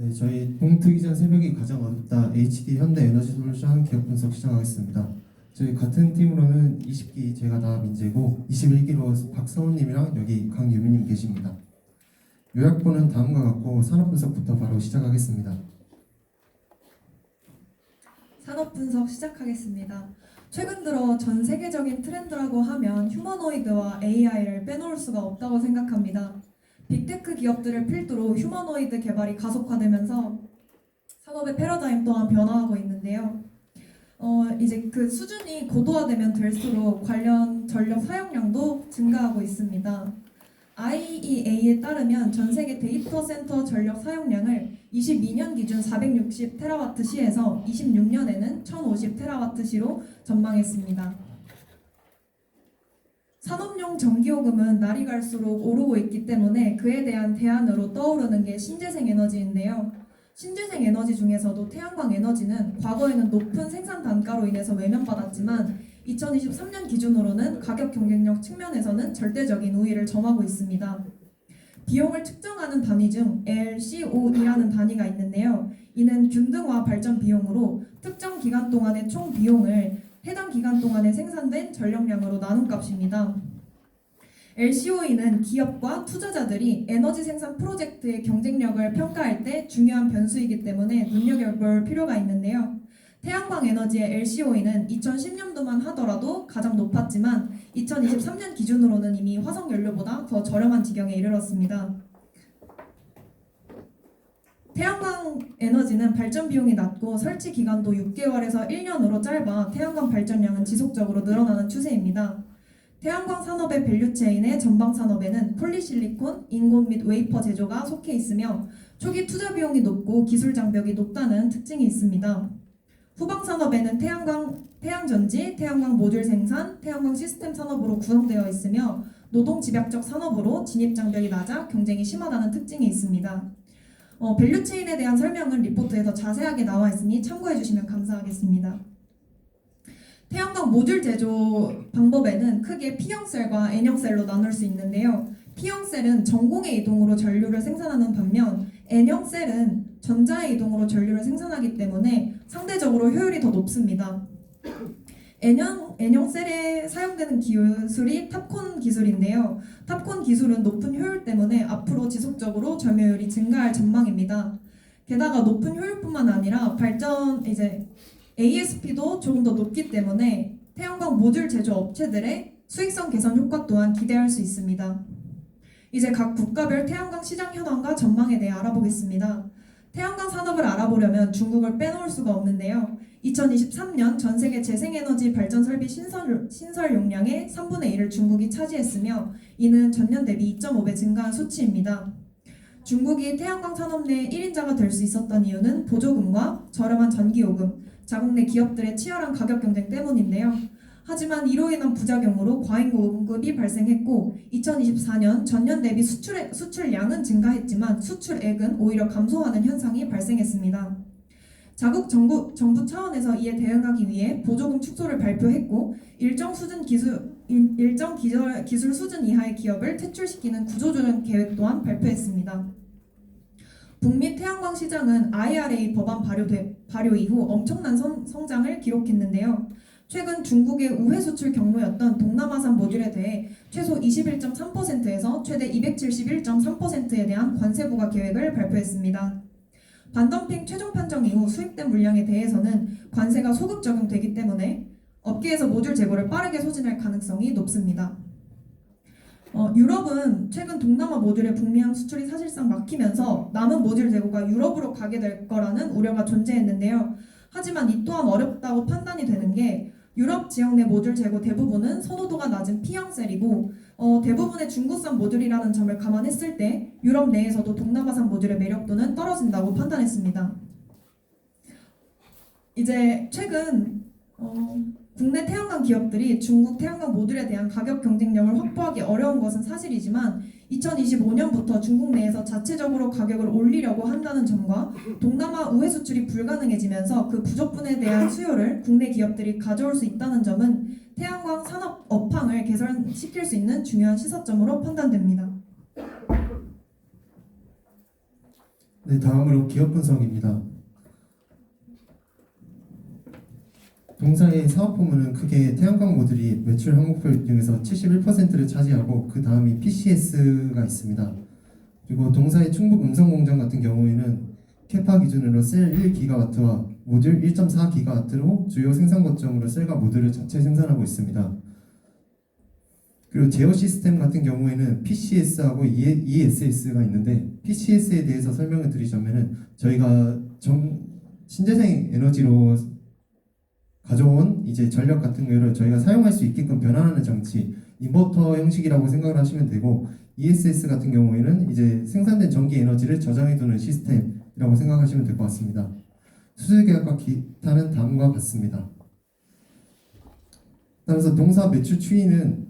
네, 저희 동트기 전 새벽이 가장 어둡다 HD 현대 에너지 솔루션 기업 분석 시작하겠습니다. 저희 같은 팀으로는 20기 제가 다 민재고 21기로 박성훈님이랑 여기 강유미님 계십니다. 요약본은 다음과 같고 산업 분석부터 바로 시작하겠습니다. 산업 분석 시작하겠습니다. 최근 들어 전 세계적인 트렌드라고 하면 휴머노이드와 AI를 빼놓을 수가 없다고 생각합니다. 빅테크 기업들을 필두로 휴머노이드 개발이 가속화되면서 산업의 패러다임 또한 변화하고 있는데요. 어, 이제 그 수준이 고도화되면 될수록 관련 전력 사용량도 증가하고 있습니다. IEA에 따르면 전 세계 데이터 센터 전력 사용량을 22년 기준 460 테라와트 시에서 26년에는 1050 테라와트 시로 전망했습니다. 산업용 전기요금은 날이 갈수록 오르고 있기 때문에 그에 대한 대안으로 떠오르는 게 신재생 에너지인데요. 신재생 에너지 중에서도 태양광 에너지는 과거에는 높은 생산 단가로 인해서 외면받았지만 2023년 기준으로는 가격 경쟁력 측면에서는 절대적인 우위를 점하고 있습니다. 비용을 측정하는 단위 중 LCOE라는 단위가 있는데요. 이는 균등화 발전 비용으로 특정 기간 동안의 총 비용을 해당 기간 동안에 생산된 전력량으로 나눈 값입니다. LCOE는 기업과 투자자들이 에너지 생산 프로젝트의 경쟁력을 평가할 때 중요한 변수이기 때문에 눈여겨볼 필요가 있는데요. 태양광 에너지의 LCOE는 2010년도만 하더라도 가장 높았지만 2023년 기준으로는 이미 화석 연료보다 더 저렴한 지경에 이르렀습니다. 태양광 에너지는 발전 비용이 낮고 설치 기간도 6개월에서 1년으로 짧아 태양광 발전량은 지속적으로 늘어나는 추세입니다. 태양광 산업의 밸류체인의 전방 산업에는 폴리실리콘, 인공 및 웨이퍼 제조가 속해 있으며 초기 투자 비용이 높고 기술 장벽이 높다는 특징이 있습니다. 후방 산업에는 태양광, 태양전지, 태양광 모듈 생산, 태양광 시스템 산업으로 구성되어 있으며 노동 집약적 산업으로 진입 장벽이 낮아 경쟁이 심하다는 특징이 있습니다. 어, 밸류체인에 대한 설명은 리포트에서 자세하게 나와 있으니 참고해 주시면 감사하겠습니다. 태양광 모듈 제조 방법에는 크게 P형셀과 N형셀로 나눌 수 있는데요. P형셀은 전공의 이동으로 전류를 생산하는 반면 N형셀은 전자의 이동으로 전류를 생산하기 때문에 상대적으로 효율이 더 높습니다. N형, N형 셀에 사용되는 기술이 탑콘 기술인데요. 탑콘 기술은 높은 효율 때문에 앞으로 지속적으로 점유율이 증가할 전망입니다. 게다가 높은 효율뿐만 아니라 발전 이제 ASP도 조금 더 높기 때문에 태양광 모듈 제조 업체들의 수익성 개선 효과 또한 기대할 수 있습니다. 이제 각 국가별 태양광 시장 현황과 전망에 대해 알아보겠습니다. 태양광 산업을 알아보려면 중국을 빼놓을 수가 없는데요. 2023년 전 세계 재생에너지 발전 설비 신설, 신설 용량의 3분의 1을 중국이 차지했으며 이는 전년 대비 2.5배 증가한 수치입니다. 중국이 태양광 산업 내 1인자가 될 수 있었던 이유는 보조금과 저렴한 전기요금, 자국 내 기업들의 치열한 가격 경쟁 때문인데요. 하지만 이로 인한 부작용으로 과잉 공급이 발생했고 2024년 전년 대비 수출의, 수출량은 증가했지만 수출액은 오히려 감소하는 현상이 발생했습니다. 자국 정부, 정부 차원에서 이에 대응하기 위해 보조금 축소를 발표했고 일정 수준 기술 일- 일정 기술, 기술 수준 이하의 기업을 퇴출시키는 구조조정 계획 또한 발표했습니다. 북미 태양광 시장은 IRA 법안 발효돼, 발효 이후 엄청난 성, 성장을 기록했는데요. 최근 중국의 우회 수출 경로였던 동남아산 모듈에 대해 최소 21.3%에서 최대 271.3%에 대한 관세 부과 계획을 발표했습니다. 반덤핑 최종 판정 이후 수입된 물량에 대해서는 관세가 소급 적용되기 때문에 업계에서 모듈 재고를 빠르게 소진할 가능성이 높습니다. 어, 유럽은 최근 동남아 모듈의 북미항 수출이 사실상 막히면서 남은 모듈 재고가 유럽으로 가게 될 거라는 우려가 존재했는데요. 하지만 이 또한 어렵다고 판단이 되는 게 유럽 지역 내 모듈 재고 대부분은 선호도가 낮은 P형 셀이고 어, 대부분의 중국산 모듈이라는 점을 감안했을 때 유럽 내에서도 동남아산 모듈의 매력도는 떨어진다고 판단했습니다. 이제 최근 어, 국내 태양광 기업들이 중국 태양광 모듈에 대한 가격 경쟁력을 확보하기 어려운 것은 사실이지만 2025년부터 중국 내에서 자체적으로 가격을 올리려고 한다는 점과 동남아 우회 수출이 불가능해지면서 그 부족분에 대한 수요를 국내 기업들이 가져올 수 있다는 점은 태양광 산업 업황을 개선시킬 수 있는 중요한 시사점으로 판단됩니다. 네, 다음으로 기업 분석입니다. 동사의 사업 부문은 크게 태양광 모듈이 매출 항목별 중에서 71%를 차지하고 그 다음이 PCS가 있습니다. 그리고 동사의 충북 음성 공장 같은 경우에는 캐파 기준으로 셀 1기가와트와 모듈 1.4기가와트로 주요 생산 거점으로 셀과 모듈을 자체 생산하고 있습니다. 그리고 제어 시스템 같은 경우에는 PCS하고 ESS가 있는데 PCS에 대해서 설명을 드리자면은 저희가 정 신재생 에너지로 가져온 이제 전력 같은 거를 저희가 사용할 수 있게끔 변환하는 장치 인버터 형식이라고 생각을 하시면 되고 ESS 같은 경우에는 이제 생산된 전기 에너지를 저장해 두는 시스템이라고 생각하시면 될 것 같습니다. 수주 계약과 기타는 다음과 같습니다. 따라서 동사 매출 추이는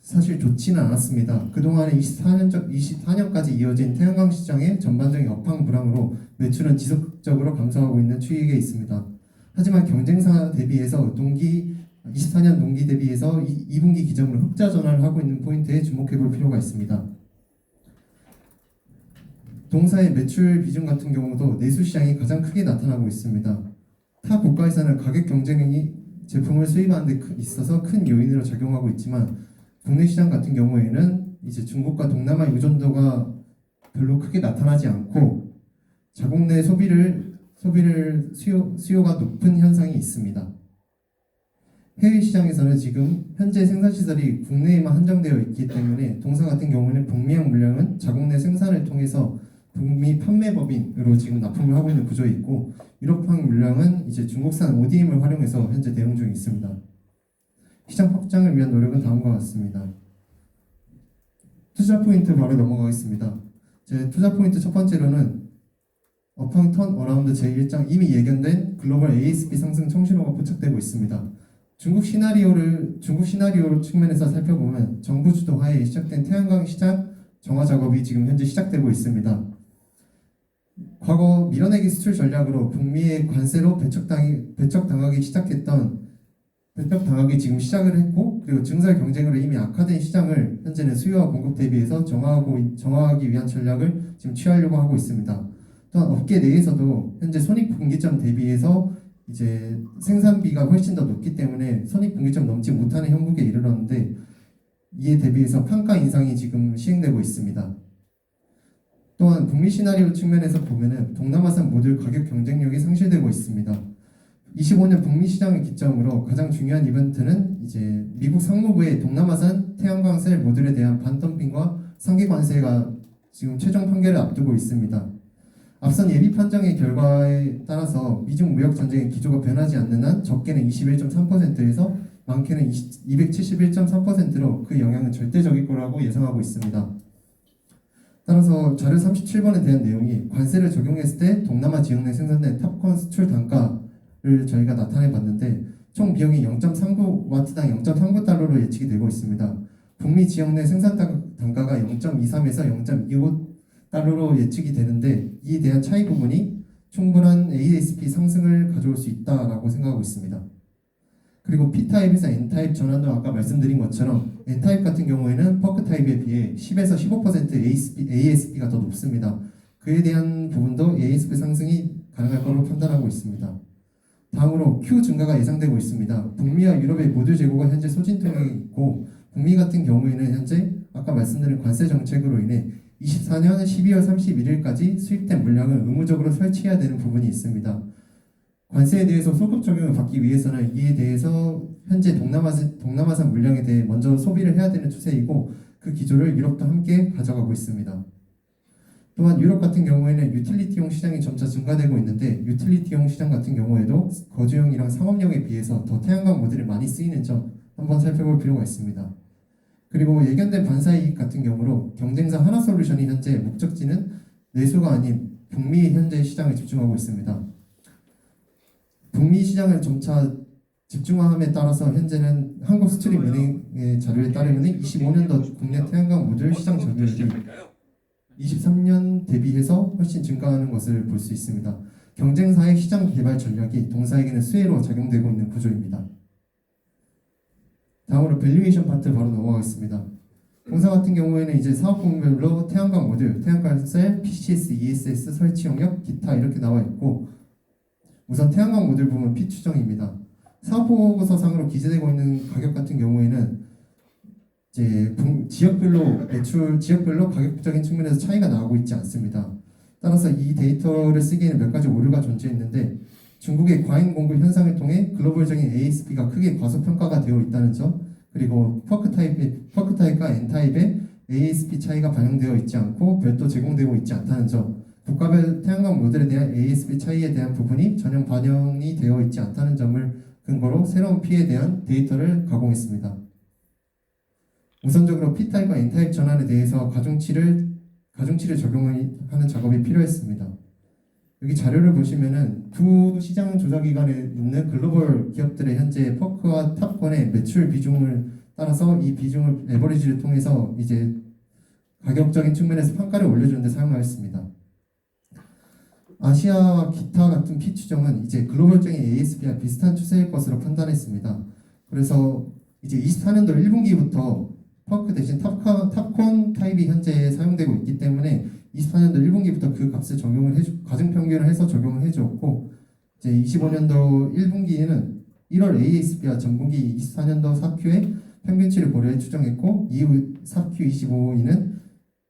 사실 좋지는 않았습니다. 그동안에 24년적 24년까지 이어진 태양광 시장의 전반적인 업황 불황으로 매출은 지속적으로 감소하고 있는 추이에 있습니다. 하지만 경쟁사 대비해서 동기 24년 동기 대비해서 2, 분기 기점으로 흑자 전환을 하고 있는 포인트에 주목해 볼 필요가 있습니다. 동사의 매출 비중 같은 경우도 내수 시장이 가장 크게 나타나고 있습니다. 타 국가에서는 가격 경쟁이 제품을 수입하는 데 크- 있어서 큰 요인으로 작용하고 있지만 국내 시장 같은 경우에는 이제 중국과 동남아 의존도가 별로 크게 나타나지 않고 자국 내 소비를 소비를 수요 수요가 높은 현상이 있습니다. 해외 시장에서는 지금 현재 생산 시설이 국내에만 한정되어 있기 때문에 동사 같은 경우에는 북미향 물량은 자국 내 생산을 통해서 북미 판매법인으로 지금 납품을 하고 있는 구조에 있고 유럽향 물량은 이제 중국산 ODM을 활용해서 현재 대응 중에 있습니다. 시장 확장을 위한 노력은 다음과 같습니다. 투자 포인트 바로 넘어가겠습니다. 제 투자 포인트 첫 번째로는 업황 턴 어라운드 제1장 이미 예견된 글로벌 ASP 상승 청신호가 포착되고 있습니다. 중국 시나리오를 중국 시나리오 측면에서 살펴보면 정부 주도 하에 시작된 태양광 시장 정화 작업이 지금 현재 시작되고 있습니다. 과거 밀어내기 수출 전략으로 북미의 관세로 배척당이 배척당하기 시작했던 배척당하기 지금 시작을 했고 그리고 증설 경쟁으로 이미 악화된 시장을 현재는 수요와 공급 대비해서 정화하고 정화하기 위한 전략을 지금 취하려고 하고 있습니다. 또한 업계 내에서도 현재 손익분기점 대비해서 이제 생산비가 훨씬 더 높기 때문에 손익분기점 넘지 못하는 형국에 이르렀는데 이에 대비해서 판가 인상이 지금 시행되고 있습니다. 또한 북미 시나리오 측면에서 보면은 동남아산 모듈 가격 경쟁력이 상실되고 있습니다. 25년 북미 시장을 기점으로 가장 중요한 이벤트는 이제 미국 상무부의 동남아산 태양광 셀 모듈에 대한 반덤핑과 상계 관세가 지금 최종 판결을 앞두고 있습니다. 앞선 예비 판정의 결과에 따라서 미중 무역 전쟁의 기조가 변하지 않는 한 적게는 21.3%에서 많게는 271.3%로 그 영향은 절대적일 거라고 예상하고 있습니다. 따라서 자료 37번에 대한 내용이 관세를 적용했을 때 동남아 지역 내 생산된 탑콘 수출 단가를 저희가 나타내 봤는데 총 비용이 0.39 와트당 0.39 달러로 예측이 되고 있습니다. 북미 지역 내 생산 단- 단가가 0.23에서 0.25 달러로 예측이 되는데 이에 대한 차이 부분이 충분한 ASP 상승을 가져올 수 있다라고 생각하고 있습니다. 그리고 P타입에서 N타입 전환도 아까 말씀드린 것처럼 N타입 같은 경우에는 퍼크 타입에 비해 10에서 15% ASP, ASP가 더 높습니다. 그에 대한 부분도 ASP 상승이 가능할 것으로 판단하고 있습니다. 다음으로 Q 증가가 예상되고 있습니다. 북미와 유럽의 모듈 재고가 현재 소진통에 있고 북미 같은 경우에는 현재 아까 말씀드린 관세 정책으로 인해 24년 12월 31일까지 수입된 물량을 의무적으로 설치해야 되는 부분이 있습니다. 관세에 대해서 소급 적용을 받기 위해서는 이에 대해서 현재 동남아산, 동남아산 물량에 대해 먼저 소비를 해야 되는 추세이고 그 기조를 유럽도 함께 가져가고 있습니다. 또한 유럽 같은 경우에는 유틸리티용 시장이 점차 증가되고 있는데 유틸리티용 시장 같은 경우에도 거주용이랑 상업용에 비해서 더 태양광 모듈이 많이 쓰이는 점 한번 살펴볼 필요가 있습니다. 그리고 예견된 반사이익 같은 경우로 경쟁사 하나솔루션이 현재 목적지는 내수가 아닌 북미 현재 시장에 집중하고 있습니다. 북미 시장을 점차 집중함에 따라서 현재는 한국수출입은행의 자료에 따르면 25년도 국내 태양광 모듈 시장 점유율이 23년 대비해서 훨씬 증가하는 것을 볼 수 있습니다. 경쟁사의 시장 개발 전략이 동사에게는 수혜로 작용되고 있는 구조입니다. 다음으로 밸류에이션 파트 바로 넘어가겠습니다. 공사 같은 경우에는 이제 사업 부문별로 태양광 모듈, 태양광 셀, PCS, ESS 설치 영역, 기타 이렇게 나와 있고 우선 태양광 모듈 부분 P 추정입니다. 사업 보고서상으로 기재되고 있는 가격 같은 경우에는 이제 분- 지역별로 매출 지역별로 가격적인 측면에서 차이가 나오고 있지 않습니다. 따라서 이 데이터를 쓰기에는 몇 가지 오류가 존재했는데 중국의 과잉 공급 현상을 통해 글로벌적인 ASP가 크게 과소평가가 되어 있다는 점 그리고 퍼크 타입의 퍼크 타입과 N 타입의 ASP 차이가 반영되어 있지 않고 별도 제공되고 있지 않다는 점 국가별 태양광 모델에 대한 ASP 차이에 대한 부분이 전혀 반영이 되어 있지 않다는 점을 근거로 새로운 P에 대한 데이터를 가공했습니다. 우선적으로 P타입과 N타입 전환에 대해서 가중치를 가중치를 적용하는 작업이 필요했습니다. 여기 자료를 보시면은 두 시장 조사 기관에 있는 글로벌 기업들의 현재 퍼크와 탑건의 매출 비중을 따라서 이 비중을 에버리지를 통해서 이제 가격적인 측면에서 평가를 올려주는데 사용하였습니다. 아시아와 기타 같은 P 추정은 이제 글로벌적인 ASP와 비슷한 추세일 것으로 판단했습니다. 그래서 이제 24년도 1분기부터 퍼크 대신 탑카, 탑콘 타입이 현재 사용되고 있기 때문에 24년도 1분기부터 그 값을 적용을 해주, 가중 평균을 해서 적용을 해주었고 이제 25년도 1분기에는 1월 ASP와 전분기 24년도 4Q의 평균치를 고려해 추정했고 이후 4Q 25에는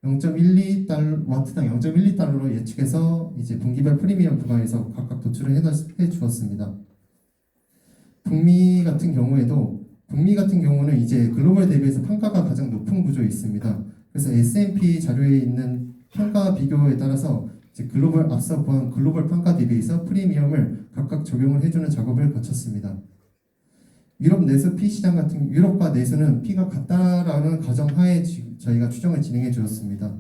0.12달러 와트당 0.12달러로 예측해서 이제 분기별 프리미엄 부과에서 각각 도출을 해, 해 주었습니다. 북미 같은 경우에도 북미 같은 경우는 이제 글로벌 대비해서 평가가 가장 높은 구조에 있습니다. 그래서 S&P 자료에 있는 평가 비교에 따라서 글로벌 앞서 본 글로벌 평가 대비해서 프리미엄을 각각 적용을 해주는 작업을 거쳤습니다. 유럽 내수 P 시장 같은 유럽과 내수는 P가 같다라는 가정하에 지- 저희가 추정을 진행해 주었습니다.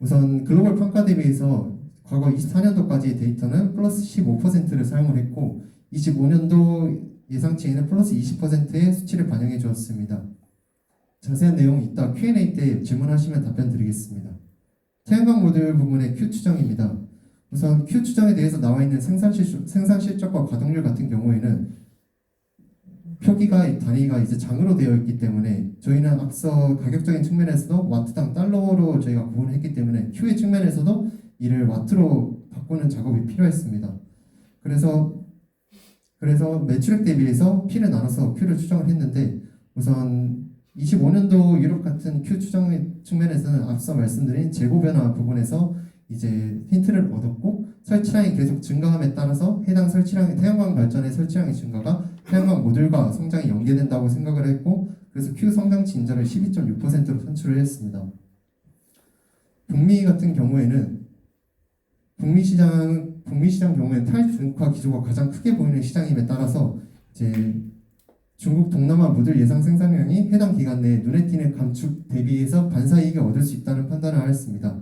우선 글로벌 평가 대비해서 과거 24년도까지의 데이터는 플러스 15%를 사용을 했고 25년도 예상치에는 플러스 20%의 수치를 반영해 주었습니다. 자세한 내용은 이따 Q&A 때 질문하시면 답변 드리겠습니다. 태양광 모듈 부분의 Q 추정입니다. 우선 Q 추정에 대해서 나와 있는 생산 실적, 생산 실적과 가동률 같은 경우에는 표기가 단위가 이제 장으로 되어 있기 때문에 저희는 앞서 가격적인 측면에서도 와트당 달러로 저희가 구분했기 때문에 Q의 측면에서도 이를 와트로 바꾸는 작업이 필요했습니다. 그래서 그래서 매출액 대비해서 P를 나눠서 Q를 추정을 했는데 우선 25년도 유럽 같은 Q 추정 측면에서는 앞서 말씀드린 재고 변화 부분에서 이제 힌트를 얻었고 설치량이 계속 증가함에 따라서 해당 설치량 태양광 발전의 설치량의 증가가 태양광 모듈과 성장이 연계된다고 생각을 했고 그래서 Q 성장치 인자를 12.6%로 산출을 했습니다. 북미 같은 경우에는 북미 시장 북미 시장 경우에는 탈중국화 기조가 가장 크게 보이는 시장임에 따라서 이제 중국 동남아 모듈 예상 생산량이 해당 기간 내에 눈에 띄는 감축 대비해서 반사이익을 얻을 수 있다는 판단을 하였습니다.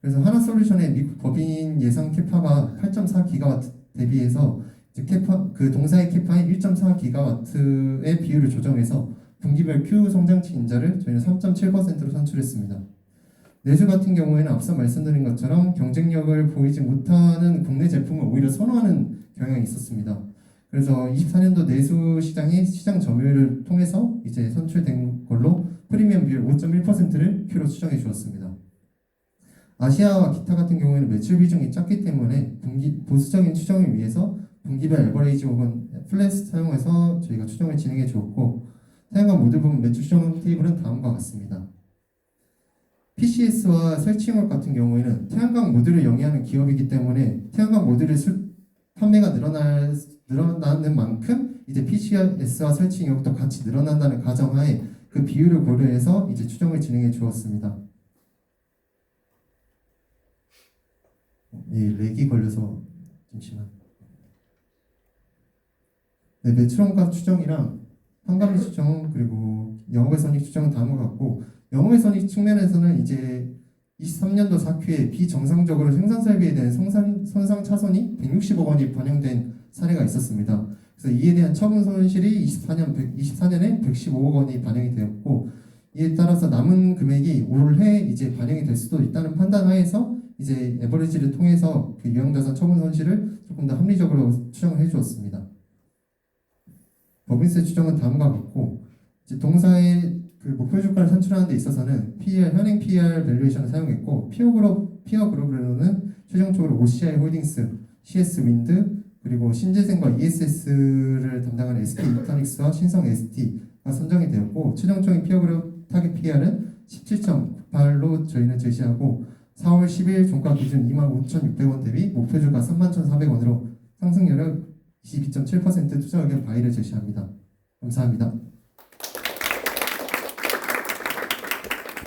그래서 하나솔루션의 미국 법인 예상 캐파가 8.4기가와트 대비해서 캐파 그 동사의 캐파인 1.4기가와트의 비율을 조정해서 분기별 Q 성장치 인자를 저희는 3.7%로 산출했습니다. 내수 같은 경우에는 앞서 말씀드린 것처럼 경쟁력을 보이지 못하는 국내 제품을 오히려 선호하는 경향이 있었습니다. 그래서 24년도 내수 시장의 시장 점유율을 통해서 이제 선출된 걸로 프리미엄 비율 5.1%를 Q로 추정해 주었습니다. 아시아와 기타 같은 경우에는 매출 비중이 작기 때문에 분기 보수적인 추정을 위해서 분기별 에버레이지 혹은 플랫 사용해서 저희가 추정을 진행해 주었고 태양광 모듈 부분 매출 추정 테이블은 다음과 같습니다. PCS와 설치용역 같은 경우에는 태양광 모듈을 영위하는 기업이기 때문에 태양광 모듈의 수, 판매가 늘어날 늘어나는 만큼 이제 PCS와 설치용역도 같이 늘어난다는 가정하에 그 비율을 고려해서 이제 추정을 진행해 주었습니다. 이 렉이 걸려서 잠시만. 네, 매출원가 추정이랑 환감비 추정 그리고 영업의 손익 추정은 다음과 같고 손익 측면에서는 이제 23년도 4Q에 비정상적으로 생산 설비에 대한 손상, 손상 차손이 160억 원이 반영된 사례가 있었습니다. 그래서 이에 대한 처분 손실이 24년 24년에 115억 원이 반영이 되었고 이에 따라서 남은 금액이 올해 이제 반영이 될 수도 있다는 판단하에서 이제 에버리지를 통해서 그 유형자산 처분 손실을 조금 더 합리적으로 추정을 해주었습니다. 법인세 추정은 다음과 같고 동사의 그 목표 주가를 산출하는 데 있어서는 PER 현행 PER 밸류에이션을 사용했고 피어 그룹 피어 그룹으로는 최종적으로 OCI 홀딩스, CS 윈드 그리고 신재생과 ESS를 담당하는 SK 이터닉스와 신성 ST가 선정이 되었고 최종적인 피어 그룹 타겟 PER은 17.98로 저희는 제시하고 4월 10일 종가 기준 25,600원 대비 목표 주가 31,400원으로 상승률은 22.7% 투자 의견 바이를 제시합니다. 감사합니다.